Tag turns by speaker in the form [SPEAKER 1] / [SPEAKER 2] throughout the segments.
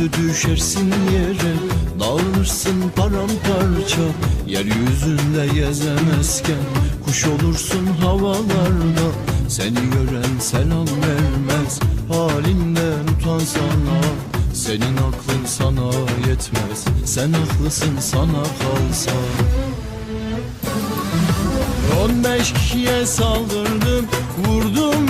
[SPEAKER 1] Yüzüstü düşersin yere Dağılırsın paramparça. Yeryüzünde gezemezken Kuş olursun havalarda. Seni gören selam vermez Halinden utansana Senin aklın sana yetmez Sen haklısın sana kalsa. On beş kişiye saldırdım vurdum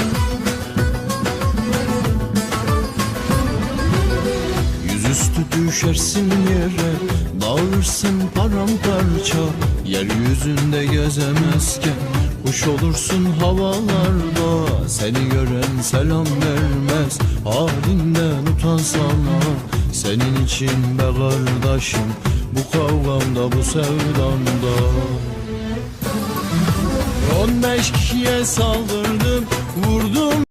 [SPEAKER 1] düşersin yere Dağılırsın paramparça. Yeryüzünde gezemezken Kuş olursun havalarda. Seni gören selam vermez Halinden utansana Senin için be kardeşim Bu kavgamda bu sevdamda On beş kişiye saldırdım